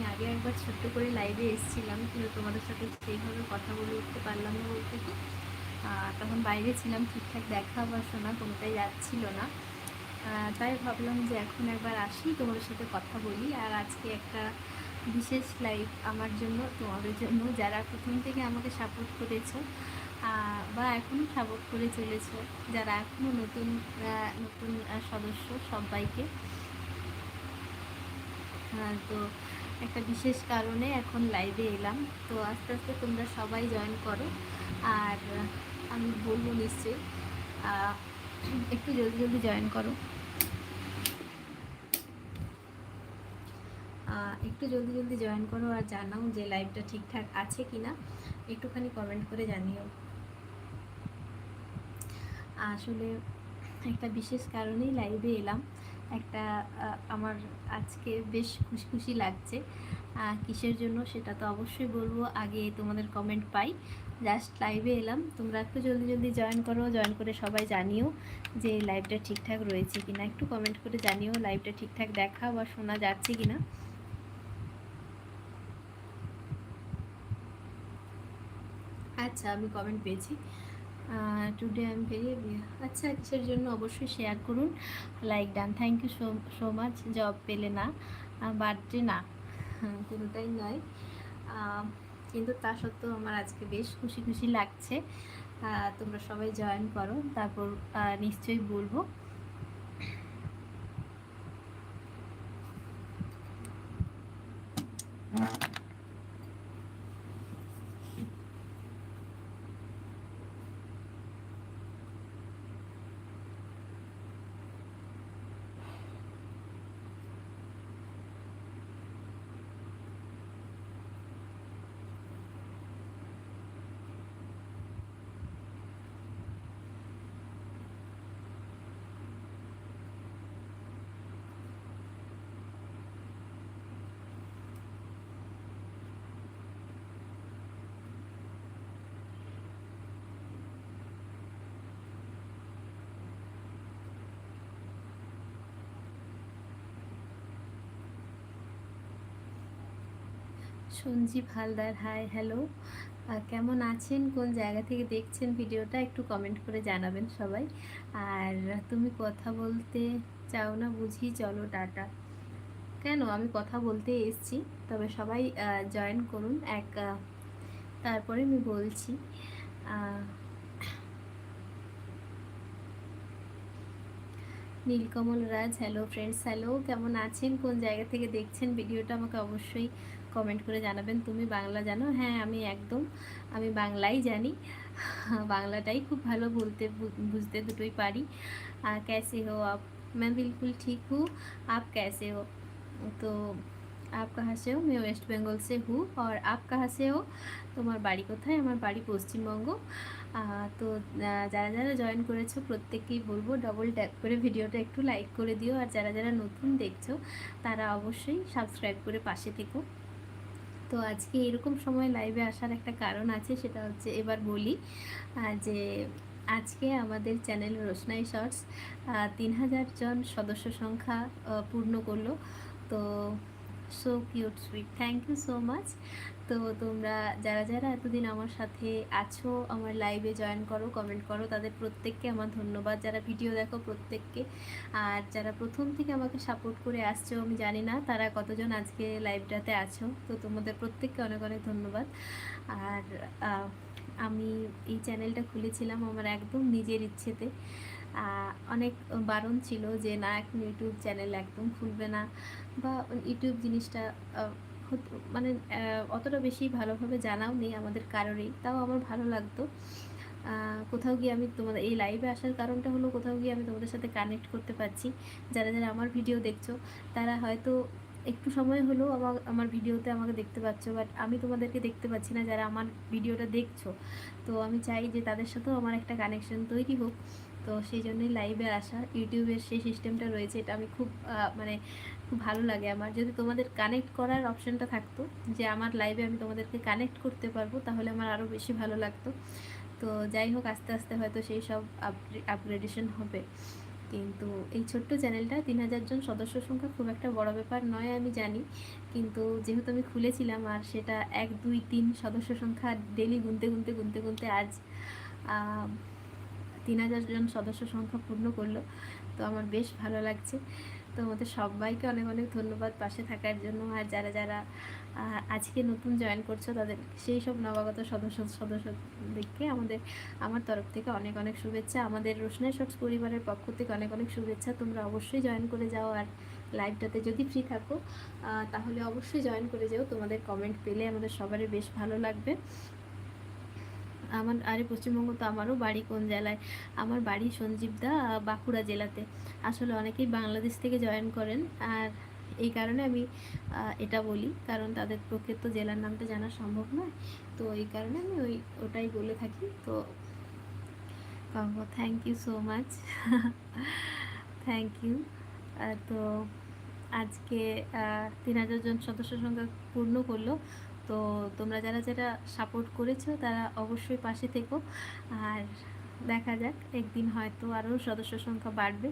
আমি আগে একবার ছোট্ট করে লাইভে এসেছিলাম, কিন্তু তোমাদের সাথে সেইভাবে কথা বলে উঠতে পারলাম না বলতে কি। তখন বাইরে ছিলাম, ঠিকঠাক দেখা বা শোনা কোনোটাই যাচ্ছিল না। তাই ভাবলাম যে এখন একবার আসি, তোমাদের সাথে কথা বলি। আর আজকে একটা বিশেষ লাইভ আমার জন্য, তোমাদের জন্য, যারা প্রথম থেকে আমাকে সাপোর্ট করেছ বা এখনও সাপোর্ট করে চলেছো, যারা এখনও নতুন নতুন সদস্য সবাইকে। তো একটা বিশেষ কারণে এখন লাইভে এলাম। তো আস্তে আস্তে তোমরা সবাই জয়েন করো। আর, আমি বলব নিশ্চয়ই একটু জলদি জলদি জয়েন করো। একটু জলদি জলদি জয়েন করো আর জানাও যে লাইভটা ঠিকঠাক আছে কি না একটুখানি কমেন্ট করে জানিও। আসলে একটা বিশেষ কারণেই লাইভে এলাম। একটা আমার আজকে বেশ খুশি খুশি লাগছে কিসের জন্য সেটা তো অবশ্যই বলব। আগে তোমাদের কমেন্ট পাই। জাস্ট লাইভে এলাম। তোমরা একটু জলদি জলদি জয়েন করো। জয়েন করে সবাই জানিও যে লাইভটা ঠিকঠাক রয়েছে কিনা। একটু কমেন্ট করে জানিও লাইভটা ঠিকঠাক দেখা বা শোনা যাচ্ছে কিনা। আচ্ছা আমি কমেন্ট পেয়েছি। টুডে আমি ভেরি আচ্ছা কিসের জন্য অবশ্যই শেয়ার করুন। Like done thank you so so much job পেলে না বার্থডে না। হ্যাঁ, কোনোটাই নয়। কিন্তু তা সত্ত্বেও আমার আজকে বেশ খুশি খুশি লাগছে। তোমরা সবাই জয়েন করো। তারপর নিশ্চয়ই বলব। Sanjib Haldar, hi, hello. কেমন আছেন? কোন জায়গা থেকে দেখছেন ভিডিওটা একটু কমেন্ট করে জানাবেন সবাই। আর তুমি কথা বলতে চাও না, বুঝি চলো টাটা। কেন? আমি কথা বলতে এসেছি, তবে সবাই জয়েন করুন এক তারপরে আমি বলছি। Nilkamal Raj, hello friends hello, কেমন আছেন? কোন জায়গা থেকে দেখছেন ভিডিওটা আমাকে অবশ্যই কমেন্ট করে জানাবেন তুমি বাংলা জানো হ্যাঁ আমি একদম আমি বাংলাই জানি বাংলাটাই খুব ভালো বলতে বু- বুঝতে দুটোই পারি আহ, कैसे हो आप मैं बिल्कुल ठीक हूँ आप कैसे हो तो आप कहाँ से हो मैं ওয়েস্ট বেঙ্গল से हूँ और आप कहाँ से हो তোমার বাড়ি কোথায় আমার বাড়ি পশ্চিমবঙ্গ আহ, তো আহ, যারা যারা জয়েন করেছো প্রত্যেককেই বলবো ডবল ট্যাপ করে ভিডিওটা একটু লাইক করে দিও আর যারা যারা নতুন দেখছো তারা অবশ্যই সাবস্ক্রাইব করে পাশে থেকো তো আজকে এরকম সময় লাইভে আসার একটা কারণ আছে, সেটা হচ্ছে এবার বলি যে আজকে আমাদের চ্যানেল রোশনাই শর্টস তিন হাজার জন সদস্য সংখ্যা পূর্ণ করল। তো so cute sweet thank you so much তো তোমরা যারা যারা এতদিন আমার সাথে আছো, আমার লাইভে জয়েন করো কমেন্ট করো, তাদের প্রত্যেককে আমার ধন্যবাদ। যারা ভিডিও দেখো, প্রত্যেককে। আর যারা প্রথম থেকে আমাকে সাপোর্ট করে আসছো, আমি জানি না তারা কতজন আজকে লাইভটাতে আছো। তো তোমাদের প্রত্যেককে অনেক অনেক ধন্যবাদ। আর আমি এই চ্যানেলটা খুলেছিলাম আমার একদম নিজের ইচ্ছেতে। অনেক বারণ ছিল যে, না, এখন ইউটিউব চ্যানেল একদম খুলবে না। বা ইউটিউব জিনিসটা মানে অতটা বেশি ভালোভাবে জানাও নেই আমাদের কারোরই, তাও আমার ভালো লাগতো। কোথাও গিয়ে আমি তোমাদের এই লাইভে আসার কারণটা হলো কোথাও গিয়ে আমি তোমাদের সাথে কানেক্ট করতে পারছি। যারা যারা আমার ভিডিও দেখছ, তারা হয়তো একটু সময় হলেও আমার আমার ভিডিওতে আমাকে দেখতে পাচ্ছ বাট আমি তোমাদেরকে দেখতে পাচ্ছি না যারা আমার ভিডিওটা দেখছ। তো আমি চাই যে তাদের সাথেও আমার একটা কানেকশন তৈরি হোক। তো সেই জন্যই লাইভে আসা ইউটিউবের সেই সিস্টেমটা রয়েছে, এটা আমি খুব মানে খুব ভালো লাগে। আমার যদি তোমাদের কানেক্ট করার অপশানটা থাকতো, যে আমার লাইভে আমি তোমাদেরকে কানেক্ট করতে পারব, তাহলে আমার আরও বেশি ভালো লাগতো। তো যাই হোক, আস্তে আস্তে হয়তো সেই সব আপগ্রেডেশন হবে। কিন্তু এই ছোট্ট চ্যানেলটা তিন হাজার জন সদস্য সংখ্যা খুব একটা বড় ব্যাপার নয়, আমি জানি। কিন্তু যেহেতু আমি খুলেছিলাম, আর সেটা এক, দুই, তিন সদস্য সংখ্যা ডেলি গুনতে গুনতে গুনতে গুনতে আজ তিন হাজার জন সদস্য সংখ্যা পূর্ণ করল। তো আমার বেশ ভালো লাগছে। তো আমাদের সবাইকে অনেক অনেক ধন্যবাদ পাশে থাকার জন্য। আর যারা যারা আজকে নতুন জয়েন করছ, তাদের সেই সব নবাগত সদস্য, সদস্যদেরকে আমাদের, আমার তরফ থেকে অনেক অনেক শুভেচ্ছা। আমাদের রোশনাই শর্টস পরিবারের পক্ষ থেকে অনেক অনেক শুভেচ্ছা। তোমরা অবশ্যই জয়েন করে যাও আর লাইভটাতে যদি ফ্রি থাকো তাহলে অবশ্যই জয়েন করে যাও। তোমাদের কমেন্ট পেলে আমাদের সবারই বেশ ভালো লাগবে। আমার, আরে পশ্চিমবঙ্গ তো আমারও বাড়ি কোন জেলায়? আমার বাড়ি সঞ্জীবদা বাঁকুড়া জেলাতে। আসলে অনেকেই বাংলাদেশ থেকে জয়েন করেন। আর এই কারণে আমি এটা বলি। কারণ তাদের পক্ষে তো জেলার নামটা জানা সম্ভব নয়। তো এই কারণে আমি ওই, ওটাই বলে থাকি। তো thank you so much thank you তো আজকে তিন হাজার জন সদস্য সংখ্যা পূর্ণ করল। তো তোমরা যারা যারা সাপোর্ট করেছ তারা অবশ্যই পাশে থেকো। আর দেখা যাক, একদিন হয়তো আরও সদস্য সংখ্যা বাড়বে।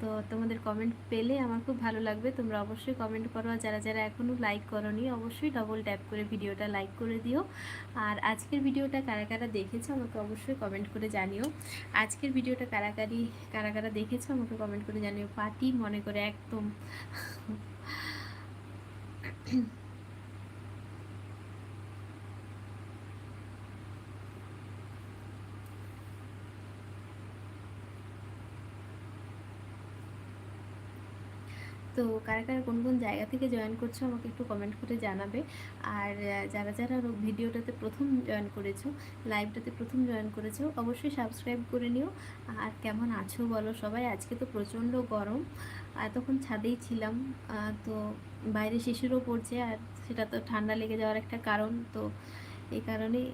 তো তোমাদের কমেন্ট পেলে আমার খুব ভালো লাগবে। তোমরা অবশ্যই কমেন্ট করো। আর যারা যারা এখনও লাইক করনি, অবশ্যই ডবল ট্যাপ করে ভিডিওটা লাইক করে দিও। আর আজকের ভিডিওটা কারা কারা দেখেছ আমাকে অবশ্যই কমেন্ট করে জানিও। আজকের ভিডিওটা কারাকারি কারা কারা দেখেছ আমাকে কমেন্ট করে জানিও। পার্টি মনে করে একদম। তো কারা কারা কোন কোন জায়গা থেকে জয়েন করছ আমাকে একটু কমেন্ট করে জানাবে। আর যারা যারা ভিডিওটাতে প্রথম জয়েন করেছ লাইভটাতে প্রথম জয়েন করেছ, অবশ্যই সাবস্ক্রাইব করে নিও। আর কেমন আছো বলো সবাই? আজকে তো প্রচণ্ড গরম। এতক্ষণ ছাদেই ছিলাম। তো বাইরে শিশুরও পড়ছে আর সেটা তো ঠান্ডা লেগে যাওয়ার একটা কারণ। তো এই কারণেই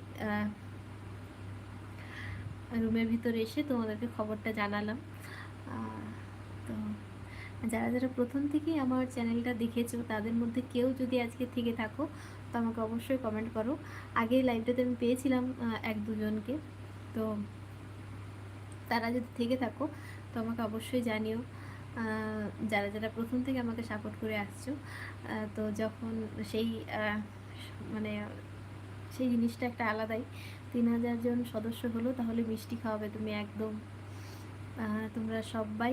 রুমের ভিতরে এসে তোমাদেরকে খবরটা জানালাম। তো যারা যারা প্রথম থেকেই আমার চ্যানেলটা দেখেছ, তাদের মধ্যে কেউ যদি আজকে থেকে থাকো, তো আমাকে অবশ্যই কমেন্ট করো। আগে লাইভটাতে আমি পেয়েছিলাম এক দুজনকে। তো তারা যদি থেকে থাকো, তো আমাকে অবশ্যই জানিও। যারা যারা প্রথম থেকে আমাকে সাপোর্ট করে আসছো তো যখন সেই মানে সেই জিনিসটা একটা আলাদাই। তিন হাজার জন সদস্য হলো, তাহলে মিষ্টি খাওয়াবে তুমি একদম। তোমরা সবাই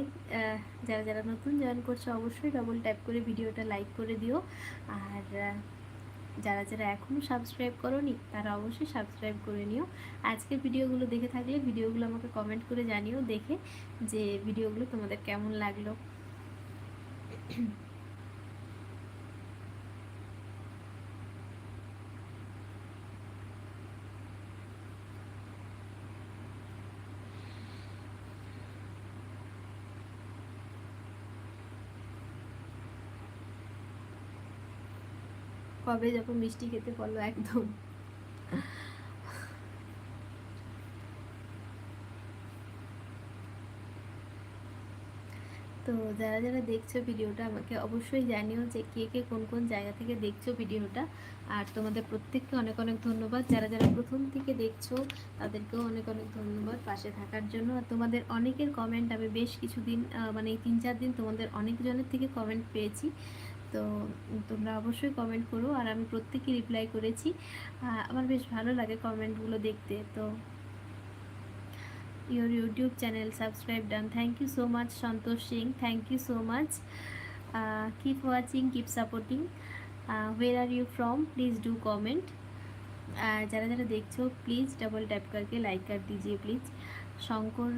যারা যারা নতুন জয়েন করছ, অবশ্যই ডবল ট্যাপ করে ভিডিওটা লাইক করে দিও। আর যারা যারা এখনও সাবস্ক্রাইব করনি, তারা অবশ্যই সাবস্ক্রাইব করে নিও। আজকের ভিডিওগুলো দেখে থাকলে ভিডিওগুলো আমাকে কমেন্ট করে জানিও, দেখে যে ভিডিওগুলো তোমাদের কেমন লাগল। কবে যখন মিষ্টি খেতে পারল একদম। তো যারা যারা দেখছ ভিডিওটা আমাকে অবশ্যই জানিও যে কে কে কোন কোন জায়গা থেকে দেখছ ভিডিওটা। আর তোমাদের প্রত্যেককে অনেক অনেক ধন্যবাদ। যারা যারা প্রথম থেকে দেখছ, তাদেরকেও অনেক অনেক ধন্যবাদ পাশে থাকার জন্য। আর তোমাদের অনেকের কমেন্ট আমি বেশ কিছুদিন মানে তিন চার দিন তোমাদের অনেকজনের থেকে কমেন্ট পেয়েছি। তো তোমরা অবশ্যই কমেন্ট করো আর আমি প্রত্যেকে রিপ্লাই করেছি। আমার বেশ ভালো লাগে কমেন্টগুলো দেখতে। তো your YouTube channel subscribe done thank you so much Santosh Singh thank you so much keep watching keep supporting where are you from please do comment যারা যারা দেখছ প্লিজ ডবল ট্যাপ করকে লাইক কর দিজিয়ে please Shankar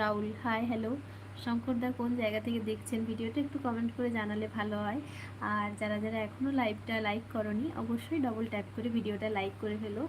Rahul hi hello শঙ্করদা কোন জায়গা থেকে দেখছেন ভিডিওটা একটু কমেন্ট করে জানালে ভালো হয়। আর যারা যারা এখনও লাইভটা লাইক করনি, অবশ্যই ডবল ট্যাপ করে ভিডিওটা লাইক করে ফেলো।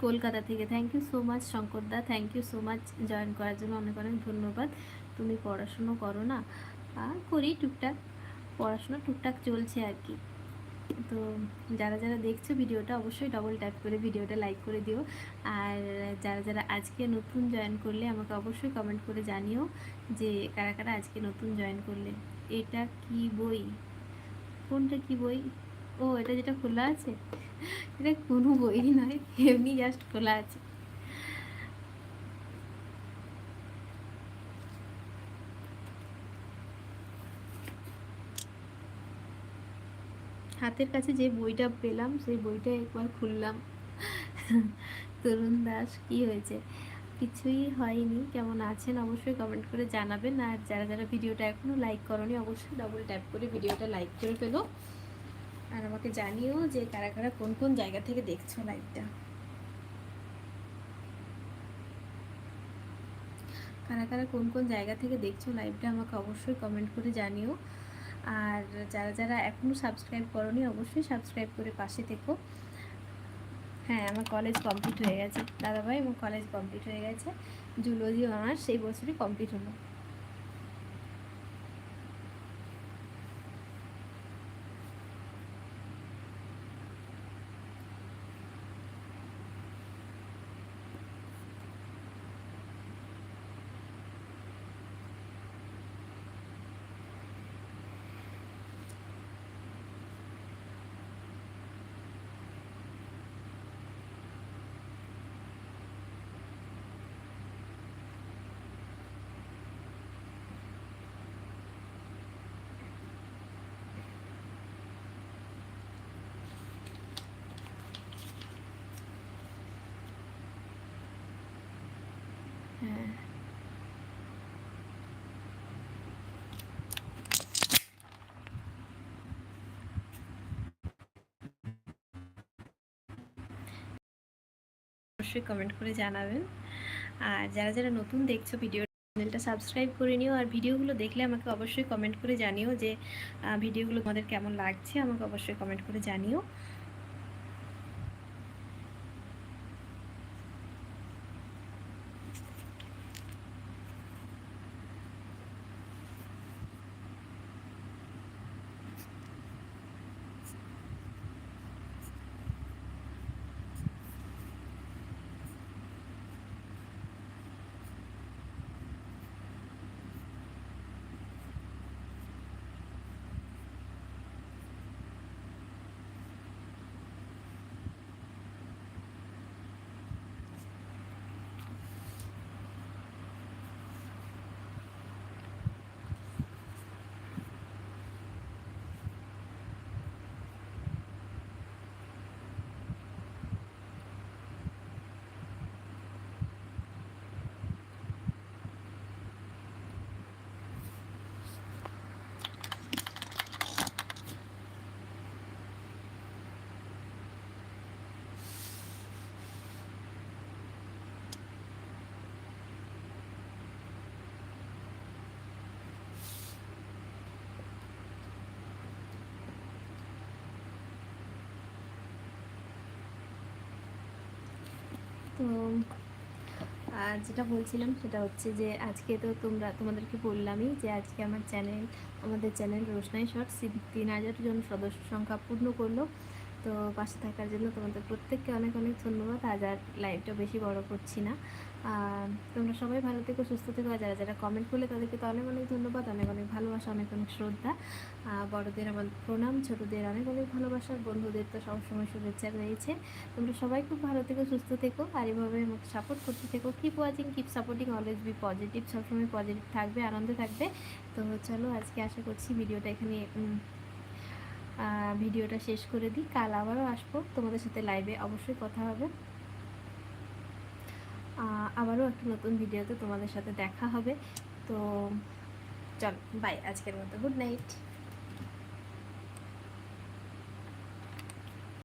কলকাতা থেকে। Thank you so much শঙ্করদা thank you so much join করার জন্য অনেক অনেক ধন্যবাদ। তুমি পড়াশুনো করো না? করি টুকটাক। পড়াশোনা টুকটাক চলছে আর কি। তো যারা যারা দেখছ ভিডিওটা, অবশ্যই ডবল ট্যাপ করে ভিডিওটা লাইক করে দিও। আর যারা যারা আজকে নতুন জয়েন করলে, আমাকে অবশ্যই কমেন্ট করে জানিও যে কারা কারা আজকে নতুন জয়েন করলে। এটা কি বই? কোনটা কি বই? ও, এটা যেটা খোলা আছে? এটা কোনো বই নয়, এমনি জাস্ট খোলা আছে। হাতের কাছে যে বইটা পেলাম, সেই বইটা একবার খুললাম। তরুণ দাস, কি হয়েছে? কিছুই হয়নি, কেমন আছেন? অবশ্যই কমেন্ট করে জানাবেন। আর যারা যারা ভিডিওটা এখনও লাইক করনি, অবশ্যই ডবল ট্যাপ করে ভিডিওটা লাইক করে ফেলো। আর আমাকে জানিও যে কারা কারা কোন কোন জায়গা থেকে দেখছ লাইভটা কারা কারা কোন কোন জায়গা থেকে দেখছ লাইভটা আমাকে অবশ্যই কমেন্ট করে জানিও। আর যারা যারা এখনও সাবস্ক্রাইব করনি, অবশ্যই সাবস্ক্রাইব করে পাশে থেকো। হ্যাঁ আমার কলেজ কমপ্লিট হয়ে গেছে। দাদাভাই, আমার কলেজ কমপ্লিট হয়ে গেছে। জুলজি অনার্স সেই বছরই কমপ্লিট হলো হ্যাঁ অবশ্যই কমেন্ট করে জানাবেন। আর যারা যারা নতুন দেখছ ভিডিও চ্যানেলটা সাবস্ক্রাইব করে নিও, আর ভিডিওগুলো দেখলে আমাকে অবশ্যই কমেন্ট করে জানিও যে ভিডিওগুলো তোমাদের কেমন লাগছে, আমাকে অবশ্যই কমেন্ট করে জানিও। তো, আর যেটা বলছিলাম সেটা হচ্ছে যে আজকে তো তোমরা, তোমাদেরকে বললামই যে আজকে আমার চ্যানেল আমাদের চ্যানেল রোশনাই শর্টস তিন হাজার জন সদস্য সংখ্যা পূর্ণ করল। তো পাশে থাকার জন্য তোমাদের প্রত্যেককে অনেক অনেক ধন্যবাদ। আজ আর লাইভটা বেশি বড় করছি না। তোমরা সবাই ভালো থেকো, সুস্থ থেকো। যারা যারা কমেন্ট করলে তাদেরকে তো অনেক অনেক ধন্যবাদ, অনেক অনেক ভালোবাসা, অনেক অনেক শ্রদ্ধা। বড়দের আমার প্রণাম, ছোটদের অনেক অনেক ভালোবাসা, বন্ধুদের তো সবসময় শুভেচ্ছা রয়েছে। তোমরা সবাই খুব ভালো থেকো, সুস্থ থেকো। আর এভাবে আমাকে সাপোর্ট করতে থেকো। Keep watching keep supporting always be positive সবসময় পজিটিভ থাকবে, আনন্দে থাকবে। তো চলো আজকে আশা করছি ভিডিওটা এখানে ভিডিওটা শেষ করে দিই। কাল আবারও আসব। তোমাদের সাথে লাইভে অবশ্যই কথা হবে। আবারও একটা নতুন ভিডিওতে তোমাদের সাথে দেখা হবে। তো চল বাই আজকের মতো গুড নাইট